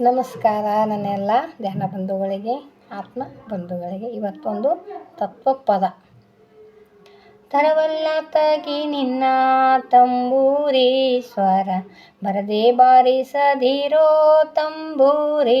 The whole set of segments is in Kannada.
ನಮಸ್ಕಾರ ನನ್ನೆಲ್ಲ ಧ್ಯಾನ ಬಂಧುಗಳಿಗೆ, ಆತ್ಮ ಬಂಧುಗಳಿಗೆ. ಇವತ್ತೊಂದು ತತ್ವ ಪದ ತರವಲ್ಲ ತಗಿ ನಿನ್ನ ತಂಬೂರೀಶ್ವರ, ಬರದೇ ಬಾರಿಸದಿರೋ ತಂಬೂರಿ.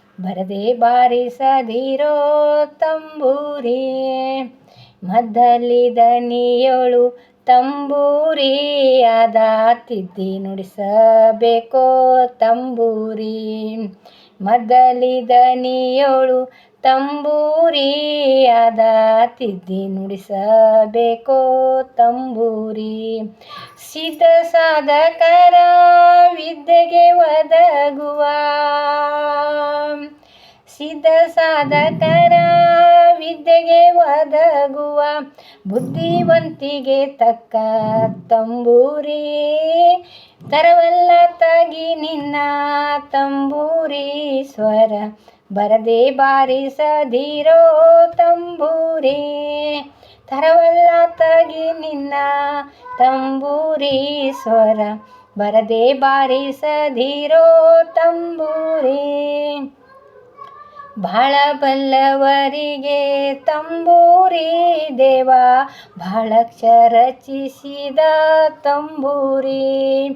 ಬರದೆ ಬಾರಿಸದಿರೋ ತಂಬೂರಿ. ಮದ್ದಲಿ ತಂಬೂರಿ ಅದ ತಿದ್ದಿ ನುಡಿಸಬೇಕೋ ತಂಬೂರಿ. ಮದ್ದಲಿ ತಂಬೂರಿ ಅದ ತಿದ್ದಿ ನುಡಿಸಬೇಕೋ ತಂಬೂರಿ. ಸಿದ್ಧ ಸಾಧಕರ ವಿದ್ಯೆಗೆ ಒದಗುವ ಸಿದ್ಧ ಸಾಧಕರ ವಿದ್ಯೆಗೆ ಒದಗುವ ಬುದ್ಧಿವಂತಿಗೆ ತಕ್ಕ ತಂಬೂರಿ. ತರವಲ್ಲ ತಗಿ ನಿನ್ನ ತಂಬೂರಿ, ಸ್ವರ ಬರದೆ ಬಾರಿಸದಿರೋ ತಂಬೂರಿ. ತರವಲ್ಲ ತಗಿ ನಿನ್ನ ತಂಬೂರಿ, ಸ್ವರ ಬರದೆ ಬಾರಿಸದಿರೋ ತಂಬೂರಿ. ಬಹಳ ತಂಬೂರಿ ದೇವ ಬಹಳಕ್ಷ ರಚಿಸಿದ ತಂಬೂರಿ.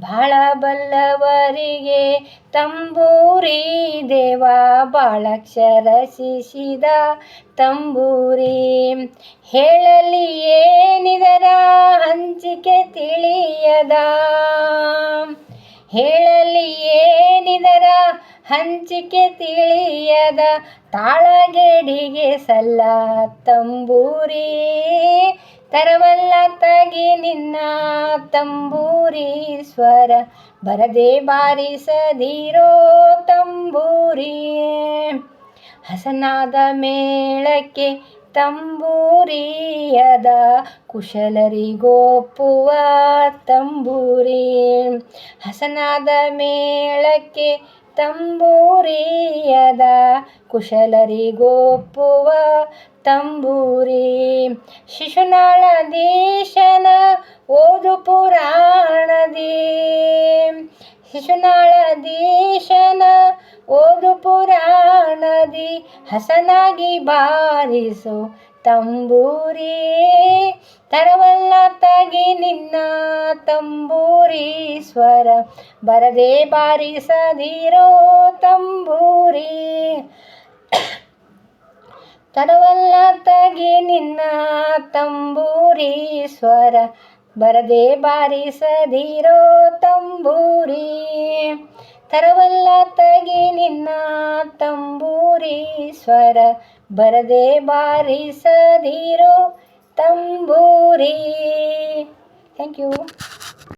ಬಹಳ ಬಲ್ಲವರಿಗೆ ತಂಬೂರಿ ದೇವ ಬಾಳಕ್ಷ ರಚಿಸಿದ ತಂಬೂರಿ. ಹೇಳಲಿ ಏನಿದರ ಹಂಚಿಕೆ ತಿಳಿಯದ. ಹೇಳಲಿ ಏನಿದರ? ಹಂಚಿಕೆ ತಿಳಿಯದ ತಾಳಗೆಡಿಗೆ ಸಲ್ಲ ತಂಬೂರಿ. ತರವಲ್ಲ ತಗಿ ನಿನ್ನ ತಂಬೂರಿ ಸ್ವರ. ಬರದೆ ಬಾರಿಸದಿರೋ ತಂಬೂರಿ. ಹಸನಾದ ಮೇಳಕ್ಕೆ ತಂಬೂರಿಯದ ಕುಶಲರಿಗೋಪುವ ತಂಬೂರಿ. ಹಸನಾದ ಮೇಳಕ್ಕೆ ತಂಬೂರಿಯದ ಕುಶಲರಿಗೋಪುವ ತಂಬೂರಿ. ಶಿಶುನಾಳ ದೇಶನ ಓದು ಪುರಾಣದಿ. ಶಿಶುನಾಳ ದೇಶನ ಓದು ಪುರಾಣದಿ ಹಸನಾಗಿ ಬಾರಿಸು ತಂಬೂರಿ. ತರವಲ್ಲ ತಗಿ ನಿನ್ನ ತಂಬೂರಿ ಸ್ವರ ಬರದೆ ಬಾರಿಸದಿರೋ ತಂಬೂರಿ. ತರವಲ್ಲ ತಗಿ ನಿನ್ನ ತಂಬೂರಿ ಸ್ವರ ಬರದೆ ಬಾರಿಸದಿರೋ ತಂಬೂರಿ. ತರವಲ್ಲ ತಗಿ ನಿನ್ನ ಸ್ವರ ಬರದೆ ಬಾರಿಸದಿರೋ ತಂಬೂರಿ. Thank you